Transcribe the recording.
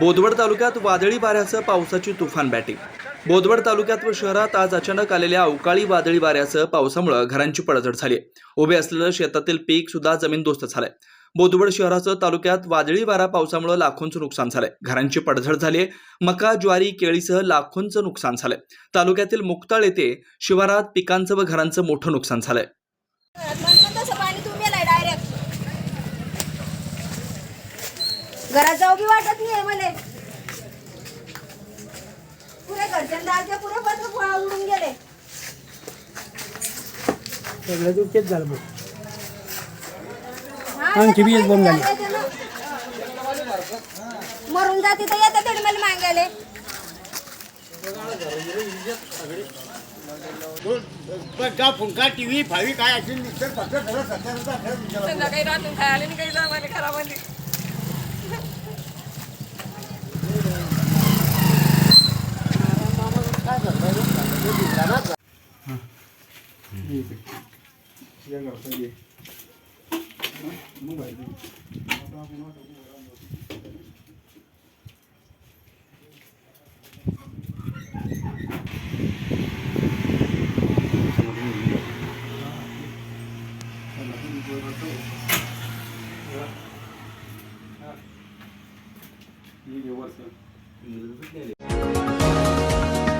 बोदवड तालुक्यात वादळी वाऱ्यासह पावसाची तुफान बॅटिंग. बोदवड तालुक्यात व शहरात आज अचानक आलेल्या अवकाळी वादळी वाऱ्यासह पावसामुळे घरांची पडझड झाली उभे असलेलं शेतातील पीक सुद्धा जमीनदोस्त झालंय. बोदवड शहरासह तालुक्यात वादळी वारा पावसामुळे लाखोंचं नुकसान झालंय. घरांची पडझड झाली मका ज्वारी केळीसह लाखोंचं नुकसान झालंय. तालुक्यातील मुक्ताळ येथे शिवारात पिकांचं व घरांचं मोठं नुकसान झालंय. घरात जाऊ बी वाटत नाही मला. पुरे घरच्या पुरे पत्र उडून गेले. सगळं तेच झालं मग. हा, बी झाली. मरून जाते तर येतात तरी मला मागायला. का फुंका टीव्ही फावी काय असेल ยี่สิบยังกับสักยี่มึงไปดินี่เดี๋ยวว่าสิ